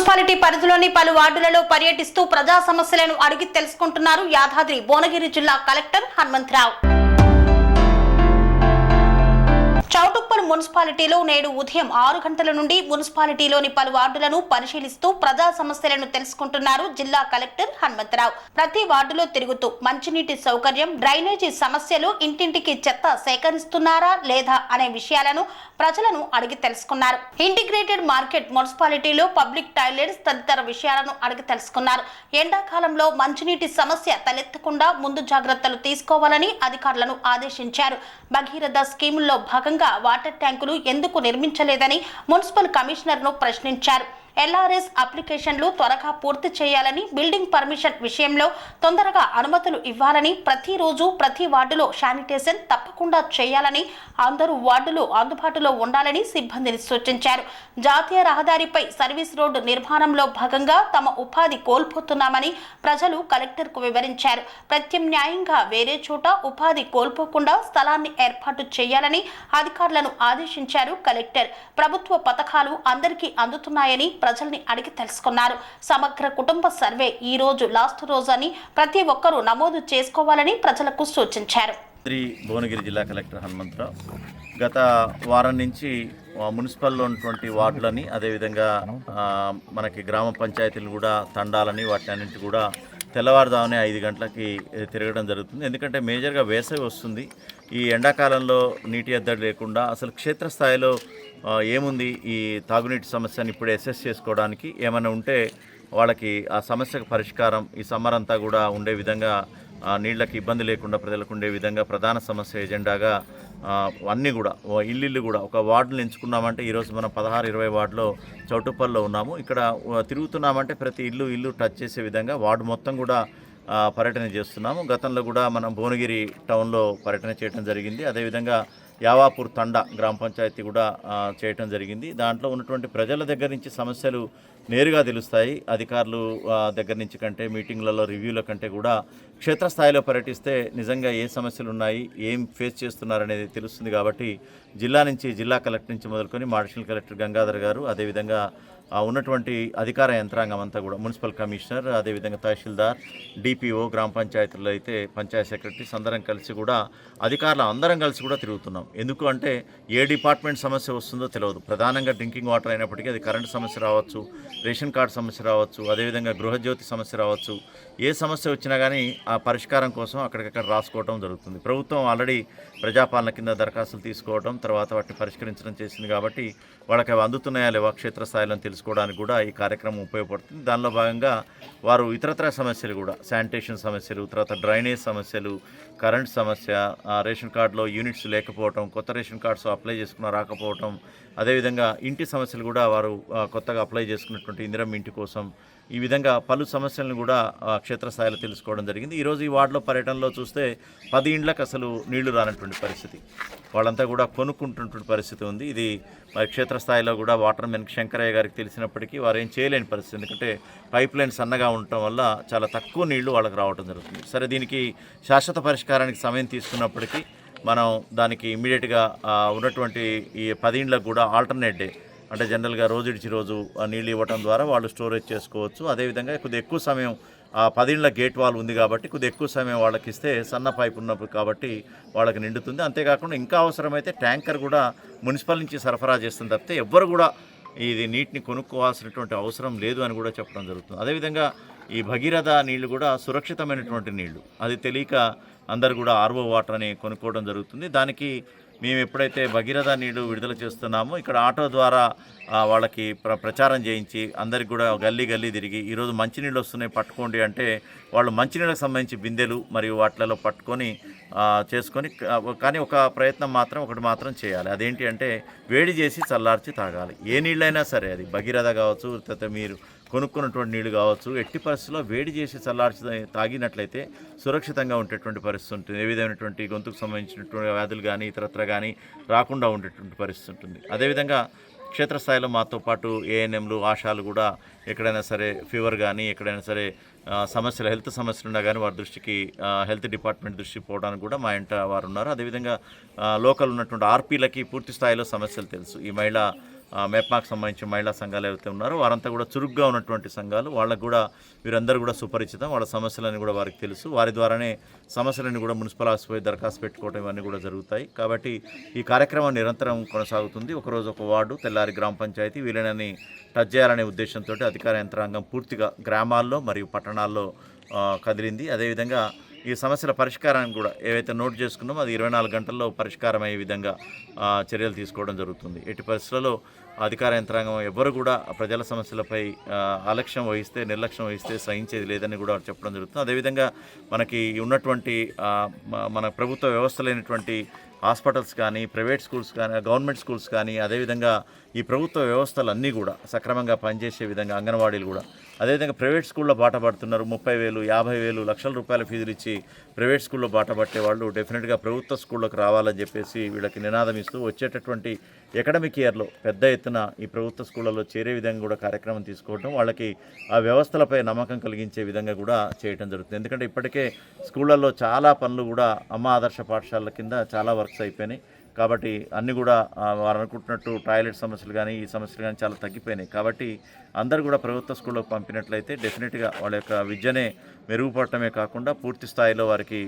Municipality పరిధిలోని పలు వార్డులలో పర్యటిస్తూ ప్రజా సమస్యలను అడిగి తెలుసుకుంటున్నారు యాదాద్రి భువనగిరి జిల్లా కలెక్టర్ హనుమంతరావు. చౌటుప్పల్ మున్సిపాలిటీలో నేడు ఉదయం ఆరు గంటల నుండి మున్సిపాలిటీలోని పలు వార్డులను పరిశీలిస్తూ ప్రజా సమస్యలను తెలుసుకుంటున్నారు జిల్లా కలెక్టర్ హనుమంతరావు. ప్రతి వార్డులో తిరుగుతూ మంచినీటి సౌకర్యం డ్రైనేజీ సమస్యలు ఇంటింటికి చెత్త సేకరిస్తున్నారా లేదా అనే విషయాలను ప్రజలను అడిగి తెలుసుకున్నారు. ఇంటిగ్రేటెడ్ మార్కెట్ మున్సిపాలిటీలో పబ్లిక్ టాయిలెట్స్ తదితర విషయాలను అడిగి తెలుసుకున్నారు. ఎండాకాలంలో మంచినీటి సమస్య తలెత్తకుండా ముందు జాగ్రత్తలు తీసుకోవాలని అధికారులను ఆదేశించారు. భగీరథ స్కీముల్లో భాగంగా వాటర్ ట్యాంకులు ఎందుకు నిర్మించలేదని మున్సిపల్ కమిషనర్ను ప్రశ్నించారు. ఎల్ఆర్ఎస్ అప్లికేషన్లు త్వరగా పూర్తి చేయాలని బిల్డింగ్ పర్మిషన్ విషయంలో తొందరగా అనుమతులు ఇవ్వాలని ప్రతిరోజు ప్రతి వార్డులో శానిటేషన్ తప్పకుండా చేయాలని అందరూ వార్డులు అందుబాటులో ఉండాలని సిబ్బందిని సూచించారు. జాతీయ రహదారిపై సర్వీస్ రోడ్డు నిర్మాణంలో భాగంగా తమ ఉపాధి కోల్పోతున్నామని ప్రజలు కలెక్టర్కు వివరించారు. ప్రత్యామ్నాయంగా వేరే చోట ఉపాధి కోల్పోకుండా స్థలాన్ని ఏర్పాటు చేయాలని అధికారులను ఆదేశించారు కలెక్టర్. ప్రభుత్వ పథకాలు అందరికీ అందుతున్నాయని ప్రజల్ని అడిగి తెలుసుకున్నారు. సమగ్ర కుటుంబ సర్వే ఈ రోజు లాస్ట్ రోజు అని ప్రతి ఒక్కరూ నమోదు చేసుకోవాలని ప్రజలకు సూచించారు. శ్రీ భువనగిరి జిల్లా కలెక్టర్ హనుమంతరావు గత వారం నుంచి మున్సిపల్లో ఉన్నటువంటి వార్డులని అదేవిధంగా మనకి గ్రామ పంచాయతీలు కూడా తండాలని వాటి అన్నింటి కూడా తెల్లవారుజామునే ఐదు గంటలకి తిరగడం జరుగుతుంది. ఎందుకంటే మేజర్గా వేసవి వస్తుంది. ఈ ఎండాకాలంలో నీటి ఎద్దడి లేకుండా అసలు క్షేత్రస్థాయిలో ఏముంది ఈ తాగునీటి సమస్యను ఇప్పుడు అసెస్ చేసుకోవడానికి? ఏమైనా ఉంటే వాళ్ళకి ఆ సమస్యకు పరిష్కారం ఈ సమ్మర్ అంతా కూడా ఉండే విధంగా నీళ్ళకి ఇబ్బంది లేకుండా ప్రజలకు ఉండే విధంగా ప్రధాన సమస్య ఎజెండాగా అన్నీ కూడా ఇల్లు కూడా ఒక వార్డులు ఎంచుకున్నామంటే ఈరోజు మనం పదహారు ఇరవై వార్డులో చౌటుప్పల్లో ఉన్నాము. ఇక్కడ తిరుగుతున్నామంటే ప్రతి ఇల్లు ఇల్లు టచ్ చేసే విధంగా వార్డు మొత్తం కూడా పర్యటన చేస్తున్నాము. గతంలో కూడా మనం భువనగిరి టౌన్లో పర్యటన చేయడం జరిగింది. అదేవిధంగా యావాపూర్ తండ గ్రామ పంచాయతీ కూడా చేయటం జరిగింది. దాంట్లో ఉన్నటువంటి ప్రజల దగ్గర నుంచి సమస్యలు నేరుగా తెలుస్తాయి. అధికారులు దగ్గర నుంచి కంటే మీటింగ్లలో రివ్యూల కంటే కూడా క్షేత్రస్థాయిలో పర్యటిస్తే నిజంగా ఏ సమస్యలు ఉన్నాయి ఏం ఫేస్ చేస్తున్నారనేది తెలుస్తుంది కాబట్టి జిల్లా నుంచి జిల్లా కలెక్టర్ నుంచి మొదలుకొని మార్షల్ కలెక్టర్ గంగాధర్ గారు అదేవిధంగా ఉన్నటువంటి అధికార యంత్రాంగం అంతా కూడా మున్సిపల్ కమిషనర్ అదేవిధంగా తహసీల్దార్ డిపిఓ గ్రామ పంచాయతీలో అయితే పంచాయత్ సెక్రటరీస్ అందరం కలిసి కూడా అధికారులు అందరం కలిసి కూడా తిరుగుతున్నాం. ఎందుకు అంటే ఏ డిపార్ట్మెంట్ సమస్య వస్తుందో తెలియదు ప్రధానంగా డ్రింకింగ్ వాటర్ అయినప్పటికీ అది కరెంట్ సమస్య రావచ్చు రేషన్ కార్డు సమస్య రావచ్చు అదేవిధంగా గృహజ్యోతి సమస్య రావచ్చు. ఏ సమస్య వచ్చినా కానీ ఆ పరిష్కారం కోసం అక్కడికక్కడ రాసుకోవడం జరుగుతుంది. ప్రభుత్వం ఆల్రెడీ ప్రజాపాలన కింద దరఖాస్తులు తీసుకోవడం తర్వాత వాటిని పరిష్కరించడం చేసింది కాబట్టి వాళ్ళకి అవి అందుతున్నాయా లేవా క్షేత్రస్థాయిలో తెలుసుకోవడానికి కూడా ఈ కార్యక్రమం ఉపయోగపడుతుంది. దానిలో భాగంగా వారు ఇతరత్ర సమస్యలు కూడా శానిటేషన్ సమస్యలు తర్వాత డ్రైనేజ్ సమస్యలు కరెంట్ సమస్య రేషన్ కార్డులో యూనిట్స్ లేకపోవటం కొత్త రేషన్ కార్డ్స్ అప్లై చేసుకున్న రాకపోవటం అదేవిధంగా ఇంటి సమస్యలు కూడా వారు కొత్తగా అప్లై చేసుకున్నటువంటి ఇందిరం ఇంటి కోసం ఈ విధంగా పలు సమస్యలను కూడా క్షేత్రస్థాయిలో తెలుసుకోవడం జరిగింది. ఈరోజు ఈ వార్డులో పర్యటనలో చూస్తే పది ఇండ్లకు అసలు నీళ్ళు రానటువంటి పరిస్థితి. వాళ్ళంతా కూడా కొనుక్కుంటున్నటువంటి పరిస్థితి ఉంది. ఇది మరి క్షేత్రస్థాయిలో కూడా వాటర్ మెన్ శంకరయ్య గారికి తెలిసినప్పటికీ వారు ఏం చేయలేని పరిస్థితి. ఎందుకంటే పైప్ లైన్ సన్నగా ఉండటం వల్ల చాలా తక్కువ నీళ్ళు వాళ్ళకి రావడం జరుగుతుంది. సరే దీనికి శాశ్వత పరిష్కారానికి సమయం తీసుకున్నప్పటికీ మనం దానికి ఇమీడియట్గా ఉన్నటువంటి ఈ పది ఇండ్లకు కూడా ఆల్టర్నేట్ డే అంటే జనరల్గా రోజు ఇడిచి రోజు ఆ నీళ్ళు ఇవ్వటం ద్వారా వాళ్ళు స్టోరేజ్ చేసుకోవచ్చు. అదేవిధంగా కొద్దిగా ఎక్కువ సమయం ఆ పదిండ్ల గేట్ వాల్ ఉంది కాబట్టి కొద్ది ఎక్కువ సమయం వాళ్ళకి ఇస్తే సన్న పైప్ ఉన్నప్పుడు కాబట్టి వాళ్ళకి నిండుతుంది. అంతేకాకుండా ఇంకా అవసరమైతే ట్యాంకర్ కూడా మున్సిపల్ నుంచి సరఫరా చేస్తుంది తప్పితే ఎవ్వరు కూడా ఇది నీటిని కొనుక్కోవాల్సినటువంటి అవసరం లేదు అని కూడా చెప్పడం జరుగుతుంది. అదేవిధంగా ఈ భగీరథ నీళ్ళు కూడా సురక్షితమైనటువంటి నీళ్ళు. అది తెలియక అందరు కూడా ఆర్వో వాటర్ అని కొనుక్కోవడం జరుగుతుంది. దానికి మేము ఎప్పుడైతే భగీరథ నీళ్ళు విడుదల చేస్తున్నామో ఇక్కడ ఆటో ద్వారా వాళ్ళకి ప్ర ప్రచారం చేయించి అందరికి కూడా గల్లీ గల్లీ తిరిగి ఈరోజు మంచినీళ్ళు వస్తున్నాయి పట్టుకోండి అంటే వాళ్ళు మంచినీళ్ళకి సంబంధించి బిందెలు మరియు వాటిలలో పట్టుకొని చేసుకొని కానీ ఒక ప్రయత్నం మాత్రం ఒకటి మాత్రం చేయాలి. అదేంటి అంటే వేడి చేసి చల్లార్చి తాగాలి. ఏ నీళ్ళైనా సరే అది భగీరథ కావచ్చు మీరు కొనుక్కున్నటువంటి నీళ్ళు కావచ్చు ఎట్టి పరిస్థితుల్లో వేడి చేసి చల్లార్చి తాగినట్లయితే సురక్షితంగా ఉండేటువంటి పరిస్థితి ఉంటుంది. ఏ విధమైనటువంటి గొంతుకు సంబంధించినటువంటి వ్యాధులు కానీ ఇతరత్ర కానీ రాకుండా ఉండేటువంటి పరిస్థితి ఉంటుంది. అదేవిధంగా క్షేత్రస్థాయిలో మాతో పాటు ఏఎన్ఎంలు ఆశాలు కూడా ఎక్కడైనా సరే ఫీవర్ కానీ ఎక్కడైనా సరే సమస్యలు హెల్త్ సమస్యలు ఉన్నా కానీ వారి దృష్టికి హెల్త్ డిపార్ట్మెంట్ దృష్టికి పోవడానికి కూడా మా ఇంట వారు ఉన్నారు. అదేవిధంగా లోకల్ ఉన్నటువంటి ఆర్పీలకి పూర్తి స్థాయిలో సమస్యలు తెలుసు. ఈ మహిళ మెప్మాకు సంబంధించిన మహిళా సంఘాలు ఏవైతే ఉన్నారో వారంతా కూడా చురుగ్గా ఉన్నటువంటి సంఘాలు వాళ్ళకు కూడా వీరందరూ కూడా సుపరిచితం వాళ్ళ సమస్యలని కూడా వారికి తెలుసు. వారి ద్వారానే సమస్యలను కూడా మున్సిపల్ ఆసిపోయి దరఖాస్తు పెట్టుకోవడం ఇవన్నీ కూడా జరుగుతాయి. కాబట్టి ఈ కార్యక్రమం నిరంతరం కొనసాగుతుంది. ఒకరోజు ఒక వార్డు తెల్లారి గ్రామ పంచాయతీ వీలైనని టచ్ చేయాలనే ఉద్దేశంతో అధికార యంత్రాంగం పూర్తిగా గ్రామాల్లో మరియు పట్టణాల్లో కదిలింది. అదేవిధంగా ఈ సమస్యల పరిష్కారాన్ని కూడా ఏవైతే నోట్ చేసుకున్నామో అది ఇరవై నాలుగు గంటల్లో పరిష్కారం అయ్యే విధంగా చర్యలు తీసుకోవడం జరుగుతుంది. ఎట్టి పరిస్థితులలో అధికార యంత్రాంగం ఎవ్వరు కూడా ప్రజల సమస్యలపై అలక్ష్యం వహిస్తే నిర్లక్ష్యం వహిస్తే సహించేది లేదని కూడా చెప్పడం జరుగుతుంది. అదేవిధంగా మనకి ఉన్నటువంటి మన ప్రభుత్వ వ్యవస్థలైనటువంటి హాస్పిటల్స్ కానీ ప్రైవేట్ స్కూల్స్ కానీ గవర్నమెంట్ స్కూల్స్ కానీ అదేవిధంగా ఈ ప్రభుత్వ వ్యవస్థలు అన్నీ కూడా సక్రమంగా పనిచేసే విధంగా అంగన్వాడీలు కూడా. అదేవిధంగా ప్రైవేట్ స్కూల్లో బాట పడుతున్నారు. ముప్పై వేలు యాభై వేలు లక్షల రూపాయల ఫీజులు ఇచ్చి ప్రైవేట్ స్కూల్లో బాట పట్టే వాళ్ళు డెఫినెట్గా ప్రభుత్వ స్కూళ్ళకు రావాలని చెప్పేసి వీళ్ళకి నినాదం ఇస్తూ వచ్చేటటువంటి అకాడమిక్ ఇయర్లో పెద్ద ఎత్తున ఈ ప్రభుత్వ స్కూళ్ళలో చేరే విధంగా కూడా కార్యక్రమం తీసుకోవడం వాళ్ళకి ఆ వ్యవస్థలపై నమ్మకం కలిగించే విధంగా కూడా చేయడం జరుగుతుంది. ఎందుకంటే ఇప్పటికే స్కూళ్ళల్లో చాలా పనులు కూడా అమ్మ ఆదర్శ పాఠశాలల కింద చాలా వర్క్స్ అయిపోయినాయి. కాబట్టి అన్నీ కూడా ఆ, వారు అనుకుంటున్నట్టు టాయిలెట్ సమస్యలు కానీ ఈ సమస్యలు కానీ చాలా తగ్గిపోయినాయి. కాబట్టి అందరూ కూడా ప్రభుత్వ స్కూళ్ళకు పంపినట్లయితే డెఫినెట్గా వాళ్ళ యొక్క విద్యనే మెరుగుపడటమే కాకుండా పూర్తి స్థాయిలో వారికి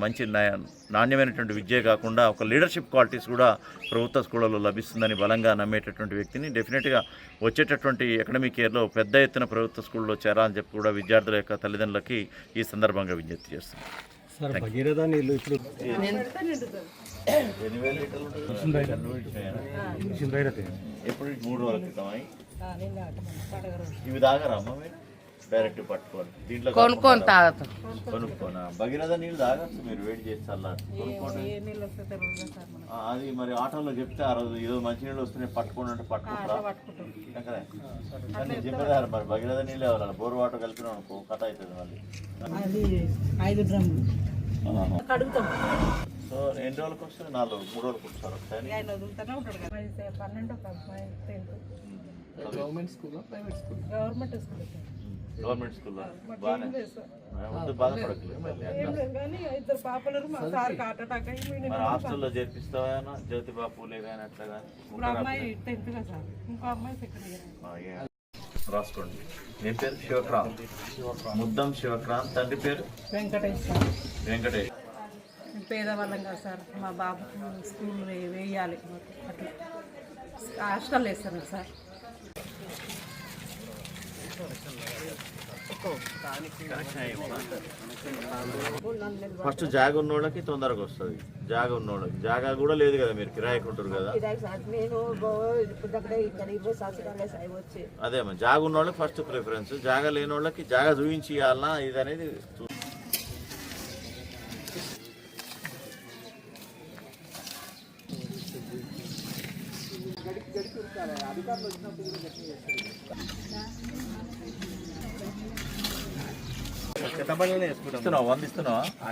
మంచి నా- నాణ్యమైనటువంటి విద్యే కాకుండా ఒక లీడర్షిప్ క్వాలిటీస్ కూడా ప్రభుత్వ స్కూళ్ళలో లభిస్తుందని బలంగా నమ్మేటటువంటి వ్యక్తిని డెఫినెట్గా వచ్చేటటువంటి అకాడమిక్ ఇయర్లో పెద్ద ఎత్తున ప్రభుత్వ స్కూల్లో చేరాలని చెప్పి కూడా విద్యార్థుల యొక్క తల్లిదండ్రులకి ఈ సందర్భంగా విజ్ఞప్తి చేస్తున్నాం. సార్ భగీరథ ఎప్పుడు మూడు రోజుల క్రితం ఇవి తాగరమ్మా మీరు డైరెక్ట్ పట్టుకోవాలి దీంట్లో కొనుక్కొని తాగుతాం కొనుక్కోనా భగీరథ నీళ్ళు తాగచ్చు మీరు వెయిట్ చేసి చల్లారి కొనుక్కోండి అది మరి ఆటోలో చెప్తే ఆ రోజు ఏదో మంచి నీళ్ళు వస్తున్నాయి పట్టుకోండి అంటే పట్టుకుంటారా కానీ చెప్పేదారు మరి భగీరథ నీళ్ళు ఎవరు బోర్ వాటర్ కలిపినాం అనుకో కథ అవుతుంది మళ్ళీ అది ఐదు డ్రమ్లు కడుగుతాం. సో ఎన్ని రోజులకు వస్తుంది? నాలుగు మూడు రోజులకు వస్తారు ఒకసారి. పన్నెండు ఒక అమ్మాయి tenth government school government school. ఇద్దరు పాపలు మా సార్ హార్ట్ అటాక్ అయ్యి మేము మరి హాస్టల్లో చేర్పిస్తావా జ్యోతిబా పూలే కానీ అట్లా కానీ ఇప్పుడు అమ్మాయి టెన్త్ కదా సార్. ఇంకో అమ్మాయి సెకండ్ ఇయర్. రాసుకోండి. నీ పేరు? శివక్రాంత్. ముద్దం శివక్రాంత్. తండ్రి పేరు? వెంకటేశ్వర వెంకటేష్. పేదవాళ్ళం కదా సార్. మా బాబు స్కూల్ వేయాలి. అట్లా. హాస్టల్ వేస్తాను సార్. ఫస్ట్ జాగ ఉన్నోళ్ళకి తొందరగా వస్తుంది. జాగ ఉన్నోళ్ళకి. జాగా కూడా లేదు కదా మీరు కిరాయికి ఉంటారు కదా. అదే జాగ ఉన్నోళ్ళకి ఫస్ట్ ప్రిఫరెన్స్ జాగ లేని వాళ్ళకి జాగ చూపించి ఇవ్వాలన్నా ఇది అనేది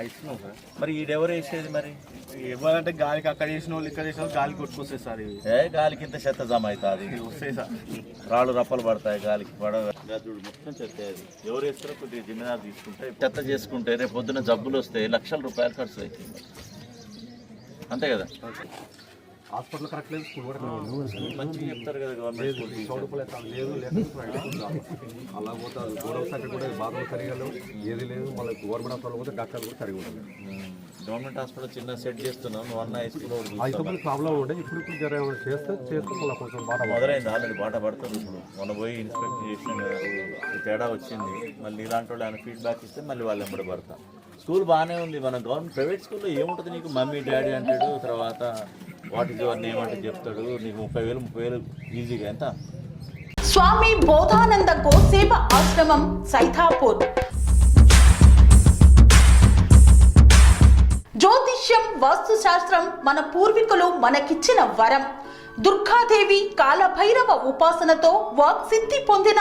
ఇస్తున్నాం సార్. మరి ఈడెవరు వేసేది మరి? ఇవ్వాలంటే గాలికి అక్కడ చేసిన వాళ్ళు ఇక్కడ చేసిన వాళ్ళు గాలికి కొట్టుకొస్తాయి సార్ ఇవి. ఏ గాలికి ఇంత చెత్త జమ అవుతుంది? వస్తాయి సార్. రాళ్ళు రప్పలు పడతాయి గాలికి పడవ. చూడు మొత్తం చెత్త అది. ఎవరు వేస్తారో కొద్దిగా జిమ్మేదారు తీసుకుంటే చెత్త చేసుకుంటే రేపు పొద్దున్న జబ్బులు వస్తాయి లక్షల రూపాయలు ఖర్చు అవుతుంది అంతే కదా? హాస్పిటల్ కరెక్ట్ లేదు స్కూల్ కూడా మంచిగా చెప్తారు కదా గవర్నమెంట్ స్కూల్ లేదు. లేదు అలా పోతే గౌరవ శాఖ కూడా బాత్రూమ్ సరిగా లేవు ఏది లేదు. మళ్ళీ గవర్నమెంట్ హాస్పిటల్ పోతే డాక్టర్లు కూడా సరిగా ఉండదు గవర్నమెంట్ హాస్పిటల్ చిన్న సెట్ చేస్తున్నాం నువ్వు అన్న హై స్కూల్ ఆ ఇంతకుముందు ప్రాబ్లం ఉండే ఇప్పుడు ఇప్పుడు జర ఏమైనా చేస్తే చేస్తే మళ్ళీ కొంచెం బాగా మొదలైంది ఆల్రెడీ బాట పడుతుంది ఇప్పుడు. మొన్న పోయి ఇన్స్పెక్ట్ చేసిన తేడా వచ్చింది. మళ్ళీ ఇలాంటి వాళ్ళు ఆయన ఫీడ్బ్యాక్ ఇస్తే మళ్ళీ వాళ్ళు ఎంబడి పడతా. స్కూల్ బాగానే ఉంది. మన గవర్నమెంట్ ప్రైవేట్ స్కూల్లో ఏముంటుంది నీకు? మమ్మీ డాడీ అంటాడు తర్వాత వాట్ ఇస్ ఏమంటే చెప్తాడు. నీకు ముప్పై వేలు ముప్పై వేలు ఈజీగా ఎంత? స్వామి బోధానంద కోసేప ఆశ్రమం సైథాపూర్ జ్యోతిష్యం వాస్తుశాస్త్రం మన పూర్వీకులు మనకిచ్చిన వరం. దుర్గాదేవి కాలభైరవ ఉపాసనతో వాక్సిద్ధి పొందిన